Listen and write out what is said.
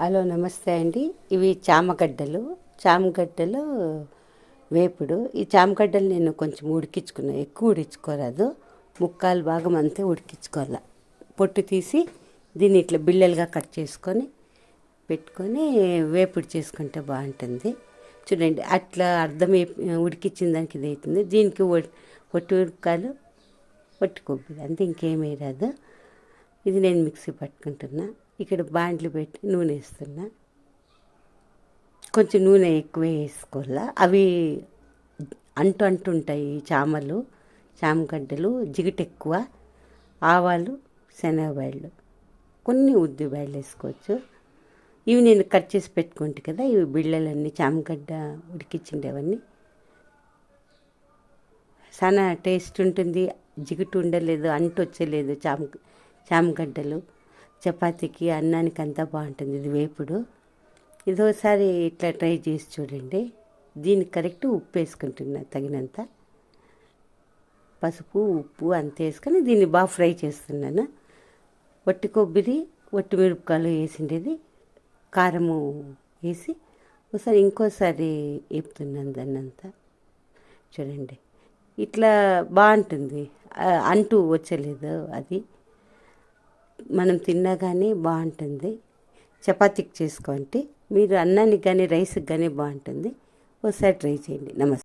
Hello నమస్తే అండి. ఇవి చామగడ్డలు. చామగడ్డలు వేపుడు. ఈ చామగడ్డలు నేను కొంచెం ఉడికించుకున్నా. ఎక్కువ ఉడికించుకోరాదు. ముక్కాలు భాగం అంతే ఉడికించుకోవాలి. పొట్టు తీసి దీన్ని ఇట్లా బిళ్ళలుగా కట్ చేసుకొని పెట్టుకొని వేపుడు చేసుకుంటే బాగుంటుంది. చూడండి అట్లా అర్థం ఉడికించిన దానికి ఇది అవుతుంది. దీనికి పొట్టు ఉరకాయలు ఒట్టి కొబ్బరి అంతే ఇంకేమీ రాదు. ఇది నేను మిక్సీ పట్టుకుంటున్నా. ఇక్కడ బాండ్లు పెట్టి నూనె వేస్తున్నా. కొంచెం నూనె ఎక్కువ వేసుకోవాలా. అవి అంటు అంటుంటాయి చామలు చామగడ్డలు జిగిట ఎక్కువ ఆవాలు శనగబాళ్ళు కొన్ని ఉద్ది బాయలు వేసుకోవచ్చు. ఇవి నేను కట్ చేసి పెట్టుకుంటే కదా ఇవి బిళ్ళలన్నీ చామగడ్డ ఉడికించిండేవన్నీ చాలా టేస్ట్ ఉంటుంది జిగుటు ఉండలేదు అంటు వచ్చలేదు చామ చామగడ్డలు. చపాతీకి అన్నానికి అంతా బాగుంటుంది. ఇది వేపుడు. ఇది ఒకసారి ఇట్లా ట్రై చేసి చూడండి. దీనికి కరెక్ట్ ఉప్పు వేసుకుంటున్నా తగినంత. పసుపు ఉప్పు అంత వేసుకొని దీన్ని బాగా ఫ్రై చేస్తున్నాను. వట్టి కొబ్బరి వట్టి మిరపకాయలు వేసిండేది. కారము వేసి ఒకసారి ఇంకోసారి వేపుతున్నాను దాన్ని అంతా చూడండి. ఇట్లా బాగుంటుంది. అంటూ వచ్చలేదు అది. మనం తిన్నా కానీ బాగుంటుంది. చపాతీకి చేసుకోండి మీరు అన్నానికి కానీ రైస్కి కానీ బాగుంటుంది. ఒకసారి ట్రై చేయండి. నమస్తే.